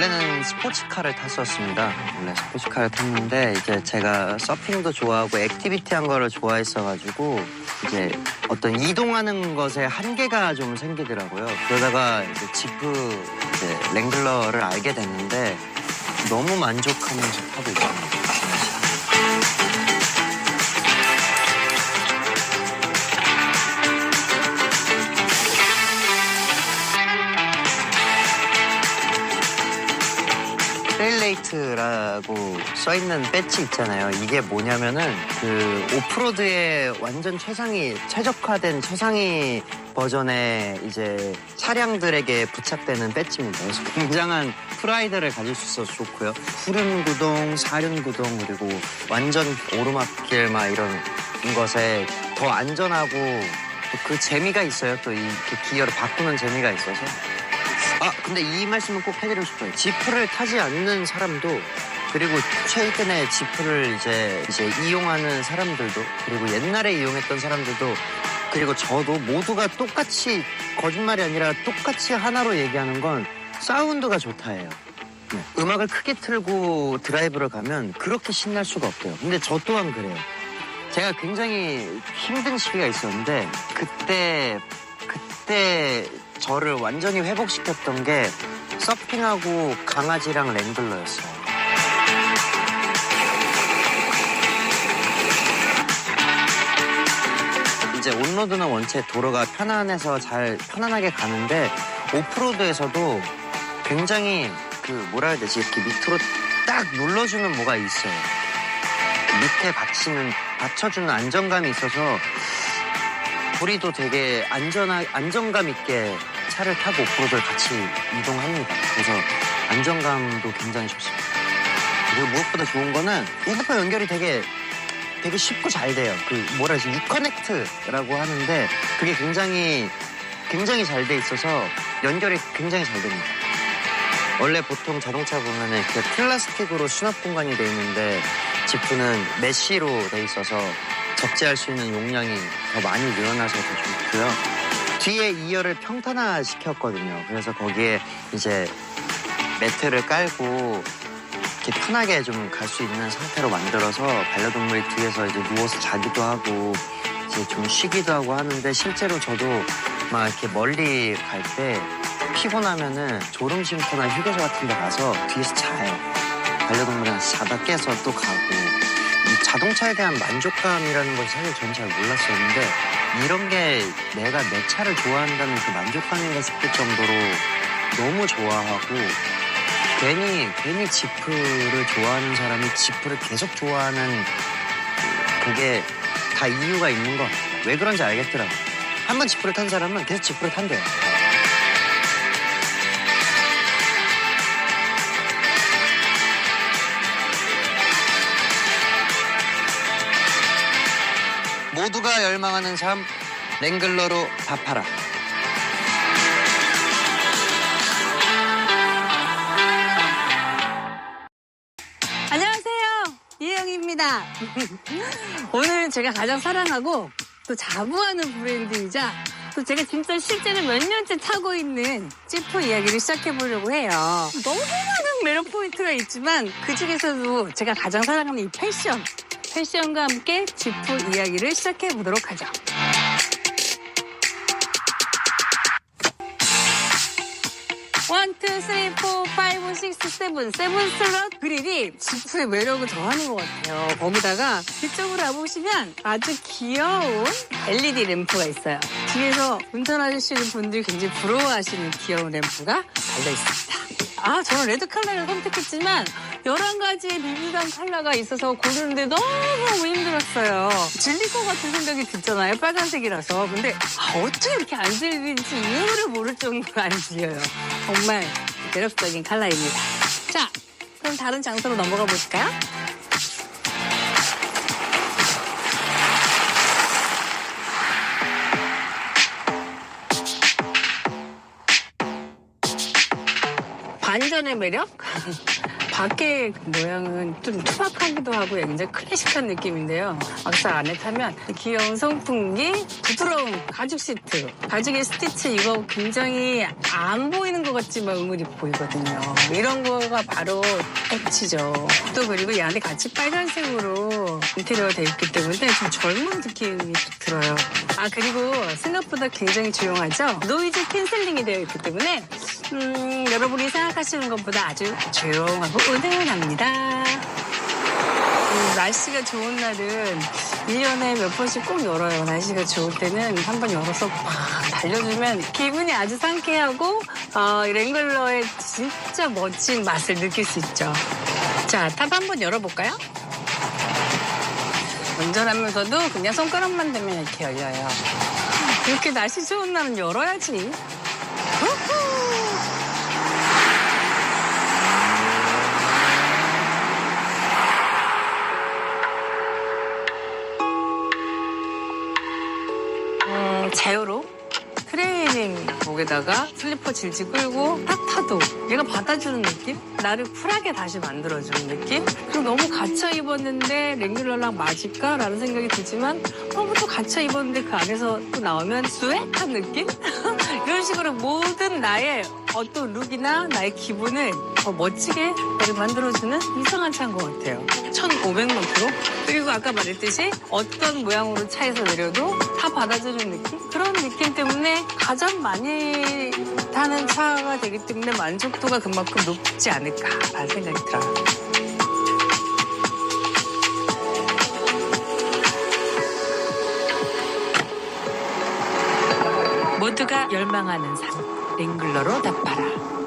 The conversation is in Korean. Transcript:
원래는 스포츠카를 탔었습니다. 원래 스포츠카를 탔는데 이제 제가 서핑도 좋아하고 액티비티한 거를 좋아했어가지고 이제 어떤 이동하는 것에 한계가 좀 생기더라고요. 그러다가 이제 지프 이제 랭글러를 알게 됐는데 너무 만족하면서 타고 있습니다. 트레일레이트라고 써 있는 배지 있잖아요. 이게 뭐냐면은 그 오프로드에 완전 최상위 최적화된 최상위 버전의 이제 차량들에게 부착되는 배지입니다. 그래서 굉장한 프라이드를 가질 수 있어서 좋고요. 후륜 구동, 사륜 구동 그리고 완전 오르막길 막 이런 것에 더 안전하고 또 그 재미가 있어요. 또이 기어를 바꾸는 재미가 있어서 아 근데 이 말씀은 꼭 해드리고 싶어요. 지프를 타지 않는 사람도 그리고 최근에 지프를 이제 이제 이용하는 사람들도 그리고 옛날에 이용했던 사람들도 그리고 저도 모두가 똑같이 거짓말이 아니라 똑같이 하나로 얘기하는 건 사운드가 좋다예요. 네. 음악을 크게 틀고 드라이브를 가면 그렇게 신날 수가 없대요. 근데 저 또한 그래요. 제가 굉장히 힘든 시기가 있었는데 그때 그때 저를 완전히 회복시켰던 게 서핑하고 강아지랑 랭글러였어요. 이제 온로드는 원체 도로가 편안해서 잘 편안하게 가는데 오프로드에서도 굉장히 그 뭐라 해야 되지 이렇게 밑으로 딱 눌러주는 뭐가 있어요. 밑에 받치는 받쳐주는 안정감이 있어서 우리도 되게 안전하 안정감 있게 차를 타고 오프로드를 같이 이동합니다. 그래서 안정감도 굉장히 좋습니다. 그리고 무엇보다 좋은 거는 핸드폰 연결이 되게 되게 쉽고 잘 돼요. 그 뭐라 해야지 유커넥트라고 하는데 그게 굉장히 굉장히 잘 돼 있어서 연결이 굉장히 잘 됩니다. 원래 보통 자동차 보면은 이렇게 플라스틱으로 수납 공간이 돼 있는데 지프는 메쉬로 돼 있어서 적재할 수 있는 용량이 더 많이 늘어나서 더 좋고요. 뒤에 2열을 평탄화 시켰거든요. 그래서 거기에 이제 매트를 깔고 이렇게 편하게 좀 갈 수 있는 상태로 만들어서 반려동물이 뒤에서 이제 누워서 자기도 하고 이제 좀 쉬기도 하고 하는데 실제로 저도 막 이렇게 멀리 갈 때 피곤하면은 졸음 쉼터나 휴게소 같은 데 가서 뒤에서 자요. 반려동물이랑 자다 깨서 또 가고 이 자동차에 대한 만족감이라는 것이 사실 전 잘 몰랐었는데 이런 게 내가 내 차를 좋아한다는 그 만족감인가 싶을 정도로 너무 좋아하고 괜히 괜히 지프를 좋아하는 사람이 지프를 계속 좋아하는 그게 다 이유가 있는 것 같아요. 왜 그런지 알겠더라고. 한 번 지프를 탄 사람은 계속 지프를 탄대요. 모두가 열망하는 삶 랭글러로 답하라. 안녕하세요. 이혜영입니다. 오늘 제가 가장 사랑하고 또 자부하는 브랜드이자 또 제가 진짜 실제로 몇 년째 타고 있는 지프 이야기를 시작해 보려고 해요. 너무 많은 매력 포인트가 있지만 그 중에서도 제가 가장 사랑하는 이 패션. 패션과 함께 지프 이야기를 시작해 보도록 하죠. 원, 투, 쓰리, 포, 파이브, 세븐. 슬롯 그릴이 지프의 매력을 더하는 것 같아요. 거기다가 뒤쪽으로 와보시면 아주 귀여운 LED 램프가 있어요. 뒤에서 운전하시는 분들이 굉장히 부러워하시는 귀여운 램프가 달려 있습니다. 아, 저는 레드 컬러를 선택했지만 11가지의 비비감 컬러가 있어서 고르는데 너무 힘들었어요. 질릴 것 같은 생각이 들잖아요. 빨간색이라서. 근데 아, 어떻게 이렇게 안 질리는지 이유를 모를 정도로 안 질려요. 정말 매력적인 컬러입니다. 자, 그럼 다른 장소로 넘어가 볼까요? 반전의 매력? 밖에 모양은 좀 투박하기도 하고 굉장히 클래식한 느낌인데요. 막상 안에 타면 귀여운 선풍기, 부드러운 가죽 시트, 가죽의 스티치 이거 굉장히 안 보이는 것 같지만 의물이 보이거든요. 이런 거가 바로 꽃이죠. 또 그리고 이 안에 같이 빨간색으로 인테리어가 되어 있기 때문에 좀 젊은 느낌이 들어요. 아 그리고 생각보다 굉장히 조용하죠. 노이즈 캔슬링이 되어 있기 때문에 음, 여러분이 생각하시는 것보다 아주 조용하고 은은합니다. 음, 날씨가 좋은 날은 1년에 몇 번씩 꼭 열어요. 날씨가 좋을 때는 한 번 열어서 막 달려주면 기분이 아주 상쾌하고 어, 이 랭글러의 진짜 멋진 맛을 느낄 수 있죠. 자, 탑 한번 열어볼까요? 운전하면서도 그냥 손가락만 대면 이렇게 열려요. 이렇게 날씨 좋은 날은 열어야지. 우 목에다가 슬리퍼 질질 끌고 딱 타도 얘가 받아주는 느낌? 나를 쿨하게 다시 만들어주는 느낌? 그리고 너무 갇혀 입었는데 랭귤러랑 맞을까 라는 생각이 들지만 너무 또 갇혀 입었는데 그 안에서 또 나오면 스웩한 느낌? 이런 식으로 모든 나의 어떤 룩이나 나의 기분을 더 멋지게 나를 만들어주는 이상한 차인 것 같아요. 1,500만 프로? 그리고 아까 말했듯이 어떤 모양으로 차에서 내려도 다 받아주는 느낌? 그런 느낌 때문에 가장 많이 타는 차가 되기 때문에 만족도가 그만큼 높지 않을까라는 생각이 들어요. 모두가 열망하는 삶, 랭글러로 답봐라.